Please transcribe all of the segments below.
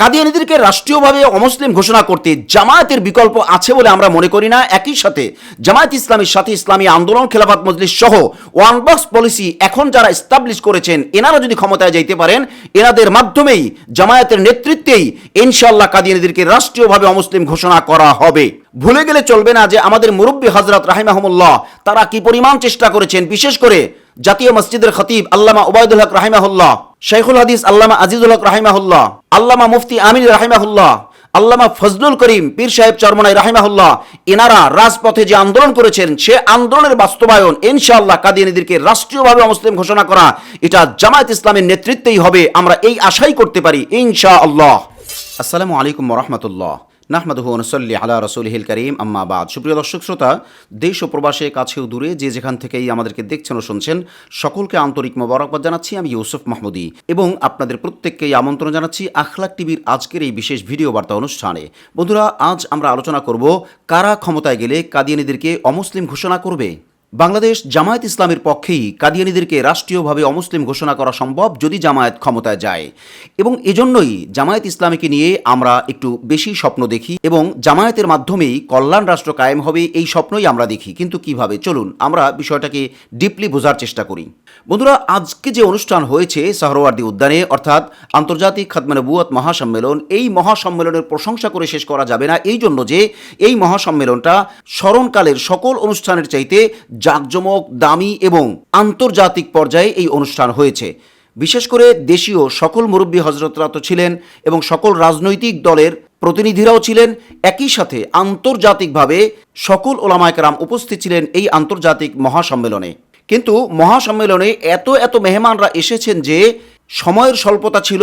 কাদিয়ানিদেরকে রাষ্ট্রীয়ভাবে অমুসলিম ঘোষণা করতে জামায়াতের বিকল্প আছে বলে আমরা মনে করি না। একই সাথে জামায়াত ইসলামের সাথে ইসলামী আন্দোলন, খেলাফাত মজলিস সহ ওয়ান বক্স পলিসি এখন যারা এস্টাবলিশ করেছেন, এনারা যদি ক্ষমতায় যাইতে পারেন, এনাদের মাধ্যমেই জামায়াতের নেতৃত্বেই ইনশাল্লাহ কাদিয়ানিদেরকে রাষ্ট্রীয়ভাবে অমুসলিম ঘোষণা করা হবে। ভুলে গেলে চলবে না যে আমাদের মুরব্বী হজরত রাহিমাহমুল্লাহ, তারা কি পরিমাণ চেষ্টা করেছেন? বিশেষ করে জাতীয় মসজিদের খতিব আল্লামা ওবায়দুল হক রাহিমাহুল্লাহ শেখুল হাদিস আল্লামা আজিজুল হক রাহিমাহুল্লাহ, আল্লামা মুফতি আমির রাহিমাহুল্লাহ, আল্লামা ফজলুল করিম পীর সাহেব চরমনাই রাহিমাহুল্লাহ এনারা রাজপথে যে আন্দোলন করেছেন, সে আন্দোলনের বাস্তবায়ন ইনশাআল্লাহ কাদিয়ানিদেরকে রাষ্ট্রীয়ভাবে মুসলিম ঘোষণা করা, এটা জামায়াত ইসলামের নেতৃত্বেই হবে, আমরা এই আশাই করতে পারি ইনশাআল্লাহ। আসসালামু আলাইকুম রহমতুল্লাহ। নাহমাদুহু নসল্লি আলা রসুলহিল করিম। আম্মা বাদ। সুপ্রিয় দর্শক শ্রোতা, দেশ ও প্রবাসে কাছেও দূরে যে যেখান থেকেই আমাদেরকে দেখছেন ও শুনছেন, সকলকে আন্তরিক মোবারকবাদ জানাচ্ছি। আমি ইউসুফ মাহমুদি এবং আপনাদের প্রত্যেককেই আমন্ত্রণ জানাচ্ছি আখলাক টিভির আজকের এই বিশেষ ভিডিও বার্তা অনুষ্ঠানে। বন্ধুরা, আজ আমরা আলোচনা করব, কারা ক্ষমতায় গেলে কাদিয়ানিদেরকে অমুসলিম ঘোষণা করবে? বাংলাদেশ জামায়াত ইসলামের পক্ষেই কাদিয়ানিদেরকে রাষ্ট্রীয়ভাবে অমুসলিম ঘোষণা করা সম্ভব যদি জামায়াত ক্ষমতায় যায়। এবং এজন্যই জামায়াত ইসলামীকে নিয়ে আমরা একটু বেশি স্বপ্ন দেখি এবং জামায়াতের মাধ্যমেই কল্যাণ রাষ্ট্র কায়েম হবে এই স্বপ্নই আমরা দেখি। কিন্তু কীভাবে? চলুন আমরা বিষয়টাকে ডিপলি বোঝার চেষ্টা করি। বন্ধুরা, আজকে যে অনুষ্ঠান হয়েছে সাহরওয়ার্দী উদ্যানে, অর্থাৎ আন্তর্জাতিক খাতমানে বুয়াত মহাসম্মেলন, এই মহাসম্মেলনের প্রশংসা করে শেষ করা যাবে না। এই জন্য যে এই মহাসম্মেলনটা স্মরণকালের সকল অনুষ্ঠানের চাইতে জাঁকজমক, দামি এবং আন্তর্জাতিক পর্যায়ে এই অনুষ্ঠান হয়েছে। বিশেষ করে দেশীয় সকল মুরব্বী হজরতরা তো ছিলেন এবং সকল রাজনৈতিক দলের প্রতিনিধিরাও ছিলেন। একই সাথে আন্তর্জাতিকভাবে সকল ওলামায়করাম উপস্থিত ছিলেন এই আন্তর্জাতিক মহাসম্মেলনে। কিন্তু মহাসম্মেলনে এত এত মেহমানরা এসেছেন যে সময়ের স্বল্পতা ছিল,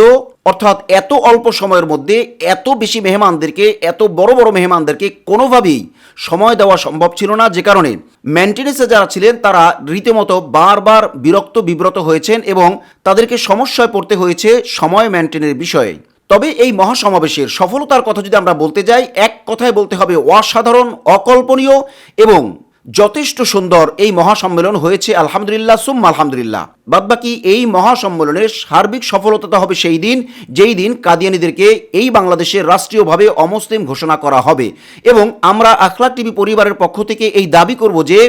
অর্থাৎ এত অল্প সময়ের মধ্যে এত বেশি মেহমানদেরকে, এত বড় বড় মেহমানদেরকে কোনোভাবেই সময় দেওয়া সম্ভব ছিল না, যে কারণে মেনটেনেন্সে যারা ছিলেন, তারা রীতিমতো বারবার বিরক্ত, বিব্রত হয়েছেন এবং তাদেরকে সমস্যায় পড়তে হয়েছে সময় মেনটেনের বিষয়ে। তবে এই মহাসমাবেশের সফলতার কথা যদি আমরা বলতে যাই, এক কথায় বলতে হবে, অসাধারণ, অকল্পনীয় এবং যথেষ্ট সুন্দর এই মহাসম্মেলন হয়েছে, আলহামদুলিল্লাহ, সুম্মা আলহামদুলিল্লাহ। বাদবাকি এই মহাসম্মেলনের সার্বিক সফলতা হবে সেই দিন, যেই দিন কাদিয়ানিদেরকে এই বাংলাদেশে রাষ্ট্রীয়ভাবে অমুসলিম ঘোষণা করা হবে। এবং আমরা আখলাক টিভি পরিবারের পক্ষ থেকে এই দাবি করব যে,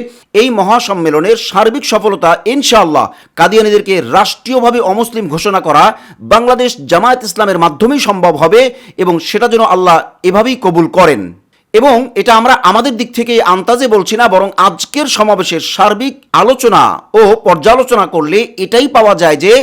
এই মহাসম্মেলনের সার্বিক সফলতা ইনশাআল্লাহ কাদিয়ানিদেরকে রাষ্ট্রীয়ভাবে অমুসলিম ঘোষণা করা বাংলাদেশ জামায়াত ইসলামের মাধ্যমেই সম্ভব হবে এবং সেটা যেন আল্লাহ এভাবেই কবুল করেন। এবং এটা আমরা আমাদের দিক থেকে আন্তাজে বলছি না, বরং আজকের সমাবেশের সার্বিক আলোচনা ও পর্যালোচনা করলে এটাই পাওয়া যায় যে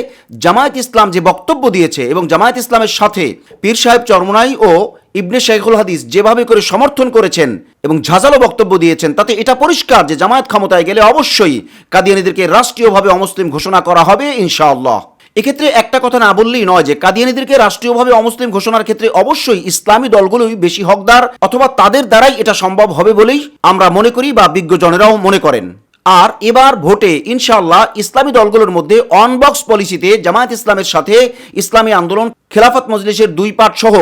জামায়াত ইসলাম যে বক্তব্য দিয়েছে এবং জামায়াত ইসলামের সাথে পীর সাহেব চরমনাই ও ইবনে শেখুল হাদিস যেভাবে করে সমর্থন করেছেন এবং ঝাঁঝালো বক্তব্য দিয়েছেন, তাতে এটা পরিষ্কার যে জামায়াত ক্ষমতায় গেলে অবশ্যই কাদিয়ানিদেরকে রাষ্ট্রীয়ভাবে অমুসলিম ঘোষণা করা হবে ইনশাআল্লাহ। এক্ষেত্রে একটা কথা না বললেই নয় যে কাদিয়ানিদেরকে রাষ্ট্রীয়ভাবে অমুসলিম ঘোষণার ক্ষেত্রে অবশ্যই ইসলামী দলগুলোই বেশি হকদার, অথবা তাদের দ্বারাই এটা সম্ভব হবে বলেই আমরা মনে করি বা বিজ্ঞজনেরাও মনে করেন। আর এবার ভোটে ইনশাআল্লাহ ইসলামী দলগুলোর মধ্যে অনবক্স পলিসিতে জামায়াত ইসলামের সাথে ইসলামী আন্দোলন, খেলাফত মজলিসের দুই পাট সহ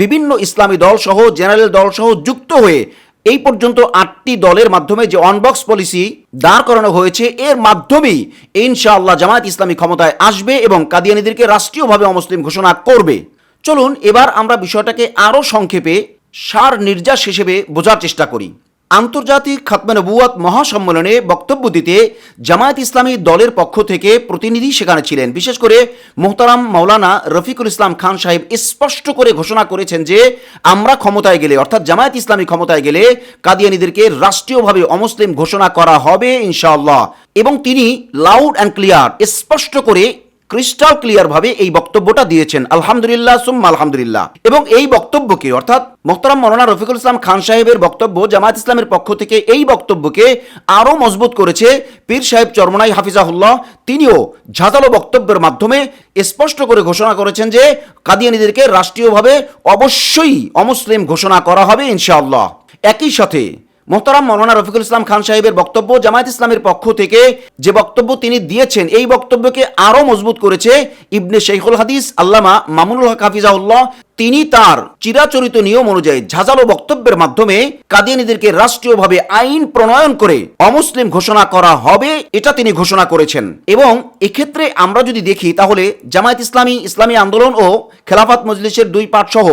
বিভিন্ন ইসলামী দল সহ জেনারেল দল সহ যুক্ত হয়ে এই পর্যন্ত আটটি দলের মাধ্যমে যে অনবক্স পলিসি দাঁড় করানো হয়েছে, এর মাধ্যমেই ইনশাআল্লাহ জামায়াত ইসলামী ক্ষমতায় আসবে এবং কাদিয়ানিদেরকে রাষ্ট্রীয়ভাবে অমুসলিম ঘোষণা করবে। চলুন, এবার আমরা বিষয়টাকে আরও সংক্ষেপে সার নির্যাস হিসেবে বোঝার চেষ্টা করি। আন্তর্জাতিক খাতমে নবুয়াত মহাসম্মেলনে বক্তব্য দিতে জামায়াত ইসলামী দলের পক্ষ থেকে প্রতিনিধি সেখানে ছিলেন। বিশেষ করে মোহতারাম মাওলানা রফিকুল ইসলাম খান সাহেব স্পষ্ট করে ঘোষণা করেছেন যে, আমরা ক্ষমতায় গেলে, অর্থাৎ জামায়াত ইসলামী ক্ষমতায় গেলে কাদিয়ানিদেরকে রাষ্ট্রীয়ভাবে অমুসলিম ঘোষণা করা হবে ইনশাআল্লাহ। এবং তিনি লাউড অ্যান্ড ক্লিয়ার স্পষ্ট করে ক্রিস্টাল ক্লিয়ার ভাবে এই বক্তব্যটা দিয়েছেন। আলহামদুলিল্লাহ, সুম্মা আলহামদুলিল্লাহ। এবং এই বক্তব্যকে, অর্থাৎ মোহতারাম মৌলানা রফিকুল ইসলাম খান সাহেবের বক্তব্য, জামায়াত ইসলামের পক্ষ থেকে এই বক্তব্যকে আরও মজবুত করেছে পীর সাহেব চরমনাই হাফিজাহুল্লাহ। তিনিও ঝাঁঝালো বক্তব্যের মাধ্যমে স্পষ্ট করে ঘোষণা করেছেন যে, কাদিয়ানিদেরকে রাষ্ট্রীয়ভাবে অবশ্যই অমুসলিম ঘোষণা করা হবে ইনশাআল্লাহ। একই সাথে মোহতারাম মৌলানা রফিকুল ইসলাম খান সাহেবের বক্তব্য জামায়াত ইসলামের পক্ষ থেকে, যে বক্তব্য তিনি দিয়েছেন, এই বক্তব্যকে আরও মজবুত করেছে ইবনে শেখুল হাদিস আল্লামা মামুনুল হক হাফিজাউল্লাহ তিনি তার চিরাচরিত নিয়ম অনুযায়ী ঝাঁঝালো বক্তব্যের মাধ্যমে কাদিয়ানিদেরকে রাষ্ট্রীয়ভাবে আইন প্রণয়ন করে অমুসলিম ঘোষণা করা হবে, এটা তিনি ঘোষণা করেছেন। এবং এক্ষেত্রে আমরা যদি দেখি, তাহলে জামায়াত ইসলামী ইসলামী আন্দোলন ও খেলাফত মজলিসের দুই পাঠ সহ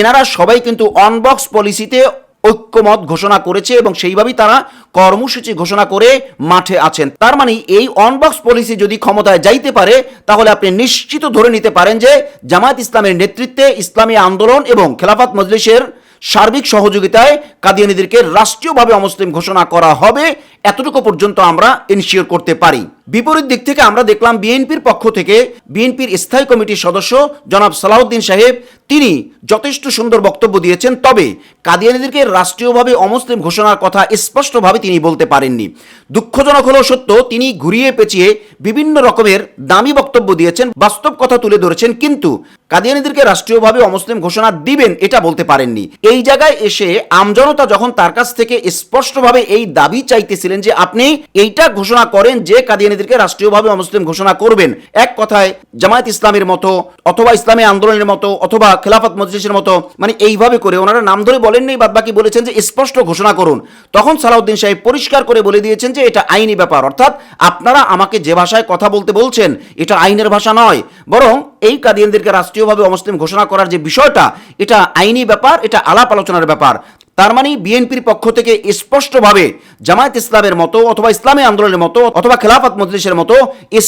এনারা সবাই কিন্তু অনবক্স পলিসিতে ঐক্যমত ঘোষণা করেছে এবং সেইভাবেই তারা কর্মসূচি ঘোষণা করে মাঠে আছেন। তার মানে এই অনবক্স পলিসি যদি ক্ষমতায় যাইতে পারে, তাহলে আপনি নিশ্চিত ধরে নিতে পারেন যে জামায়াত ইসলামের নেতৃত্বে ইসলামী আন্দোলন এবং খেলাফত মজলিসের সার্বিক সহযোগিতায় কাদিয়ানিদেরকে রাষ্ট্রীয়ভাবে অমুসলিম ঘোষণা করা হবে, এতটুকু পর্যন্ত আমরা ইনশিওর করতে পারি। বিপরীত দিক থেকে আমরা দেখলাম বিএনপির পক্ষ থেকে বিএনপির স্থায়ী কমিটির সদস্য জনাব সালাউদ্দিন সাহেব। তিনি যথেষ্ট সুন্দর বক্তব্য দিয়েছেন, তবে কাদিয়ানিদেরকে রাষ্ট্রীয়ভাবে অমুসলিম ঘোষণার কথা স্পষ্টভাবে তিনি বলতে পারেননি। দুঃখজনক হলেও সত্য, তিনি ঘুরিয়ে পেঁচিয়ে বিভিন্ন রকমের দামি বক্তব্য দিয়েছেন, বাস্তব কথা তুলে ধরেছেন, কিন্তু কাদিয়ানিদেরকে রাষ্ট্রীয়ভাবে অমুসলিম ঘোষণা দিবেন এটা বলতে পারেননি। এই জায়গায় এসে আমজনতা যখন তার কাছ থেকে স্পষ্টভাবে এই দাবি চাইতেছিলেন যে আপনি এইটা ঘোষণা করেন যে কাদিয়ানিদেরকে রাষ্ট্রীয়ভাবে অমুসলিম ঘোষণা করবেন। এক কথায়, জামায়াত ইসলামের মতো অথবা ইসলামী আন্দোলনের মতো অথবা খেলাফত মজলিসের মতো মানে এইভাবে করে ওনারা নাম ধরে বলেননি বাদ বাকি বলেছেন যে স্পষ্ট ঘোষণা করুন। তখন সালাউদ্দিন সাহেব পরিষ্কার করে বলে দিয়েছেন যে এটা আইনি ব্যাপার। অর্থাৎ আপনারা আমাকে যে ভাষায় কথা বলতে বলছেন, এটা আইনের ভাষা নয়। বরং এই কাদিয়ানদেরকে রাষ্ট্রীয়ভাবে অমুসলিম ঘোষণা করার যে বিষয়টা, এটা আইনি ব্যাপার, এটা আলাপ আলোচনার ব্যাপার। তার মানে বিএনপির পক্ষ থেকে স্পষ্টভাবে জামায়াত ইসলামের মতো অথবা ইসলামী আন্দোলনের মতো অথবা খেলাফত মজলিসের মতো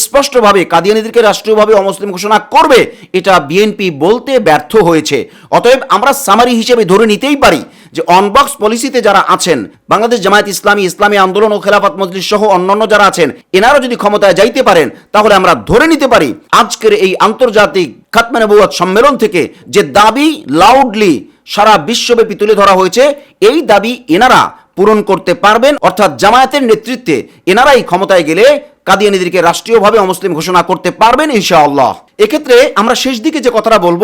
স্পষ্টভাবে কাদিয়ানিদেরকে রাষ্ট্রীয়ভাবে অমুসলিম ঘোষণা করবে, এটা বিএনপি বলতে ব্যর্থ হয়েছে। অতএব আমরা সামারি হিসেবে ধরে নিতেই পারি যে অনবক্স পলিসিতে যারা আছেন, বাংলাদেশ জামায়াত ইসলামী ইসলামী আন্দোলন ও খেলাফত মজলিস সহ অন্যান্য যারা আছেন, এনারা যদি ক্ষমতায় যাইতে পারেন, তাহলে আমরা ধরে নিতে পারি আজকের এই আন্তর্জাতিক খাতমানে বৌয়াদ সম্মেলন থেকে যে দাবি লাউডলি সারা বিশ্বব্যাপী তুলে ধরা হয়েছে, এই দাবি এনারা পূরণ করতে পারবেন, অর্থাৎ জামায়াতের নেতৃত্বে এনারাই ক্ষমতায় গেলে কাদিয়ানিদেরকে রাষ্ট্রীয়ভাবে অমুসলিম ঘোষণা করতে পারবেন ইনশাআল্লাহ। এক্ষেত্রে আমরা শেষ দিকে যে কথাটা বলব,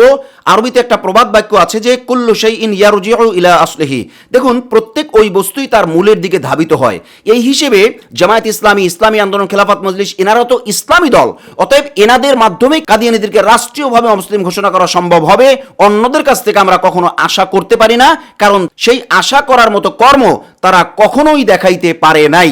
আরবিতে একটা প্রবাদ বাক্য আছে যে, কুল্লু সেই ইন ইয়ারুজিউ ইলা আসলেহি। দেখুন প্রত্যেক ওই বস্তুই তার মূলের দিকে ধাবিত হয়। এই হিসেবে জামায়াত ইসলামী ইসলামী আন্দোলন, খেলাফত মজলিস এনারা তো ইসলামী দল। অতএব এনাদের মাধ্যমে কাদিয়ানিদেরকে রাষ্ট্রীয়ভাবে অমুসলিম ঘোষণা করা সম্ভব হবে। অন্যদের কাছ থেকে আমরা কখনো আশা করতে পারি না, কারণ সেই আশা করার মতো কর্ম তারা কখনোই দেখাইতে পারে নাই।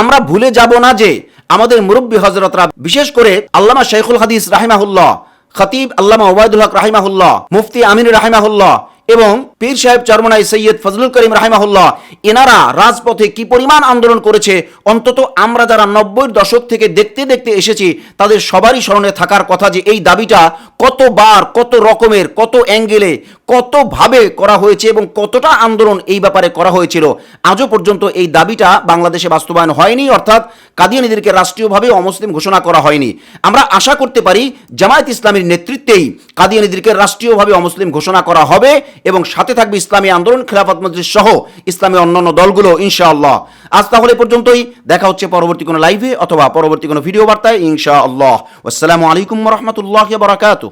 আমরা ভুলে যাব না যে আমাদের মুরব্বী হজরতরা বিশেষ করে আল্লামা শেখুল হাদিস রাহিমাহুল্লাহ, খতিব আল্লামা ওবায়দুল হক রাহিমাহুল্লাহ, মুফতি আমিন রাহিমাহুল্লাহ এবং পীর সাহেব চরমনাই সৈয়দ ফজলুল করিম রাহেমাহুল্লাহ, এনারা রাজপথে কি পরিমাণ আন্দোলন করেছে? অন্তত আমরা যারা নব্বই দশক থেকে দেখতে দেখতে এসেছি, তাদের সবারই স্মরণে থাকার কথা যে এই দাবিটা কতবার, কত রকমের, কত অ্যাঙ্গেলে কতভাবে করা হয়েছে এবং কতটা আন্দোলন এই ব্যাপারে করা হয়েছিল? আজও পর্যন্ত এই দাবিটা বাংলাদেশে বাস্তবায়ন হয়নি, অর্থাৎ কাদিয়ানিদেরকে রাষ্ট্রীয়ভাবে অমুসলিম ঘোষণা করা হয়নি। আমরা আশা করতে পারি জামায়াত ইসলামের নেতৃত্বেই কাদিয়ানিদেরকে রাষ্ট্রীয়ভাবে অমুসলিম ঘোষণা করা হবে এবং সাথে থাকবে ইসলামী আন্দোলন, খেলাফত মজলিস সহ ইসলামী অন্যান্য দলগুলো, ইনশাআল্লাহ। আজ তাহলে পর্যন্তই। দেখা হচ্ছে পরবর্তী কোনো লাইভে অথবা পরবর্তী কোনো ভিডিও বার্তায়, ইনশাআল্লাহ। আসসালামু আলাইকুম রহমতুল্লাহ বারাকাতু